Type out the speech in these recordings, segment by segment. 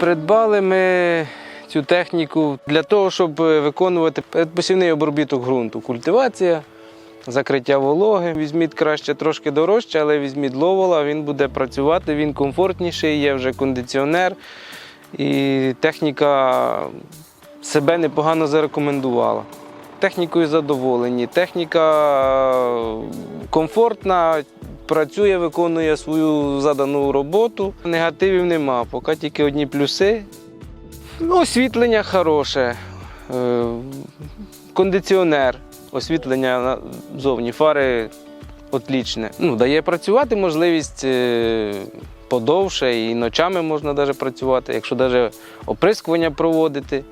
Придбали ми цю техніку для того, щоб е, виконувати передпосівний обробіток ґрунту. Культивація, закриття вологи. Візьміть краще трошки дорожче, але візьміть ловола, він буде працювати, він комфортніший, є вже кондиціонер. І техніка себе непогано зарекомендувала. Технікою задоволені. Техніка комфортна, працює, виконує свою задану роботу. Негативів нема, поки тільки одні плюси. Ну, освітлення хороше, е, кондиціонер, освітлення зовні, фари отлічне. Ну, дає працювати можливість е, подовше і ночами можна навіть працювати, якщо навіть оприскування проводити.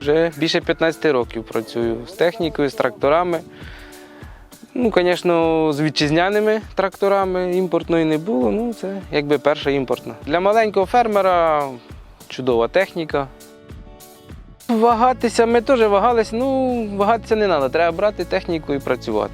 Вже більше 15 років працюю з технікою, з тракторами. Ну, звісно, з вітчизняними тракторами імпортної не було. Ну, це якби перша імпортна. Для маленького фермера чудова техніка. Вагатися, ми теж вагалися, ну, вагатися не треба, треба брати техніку і працювати.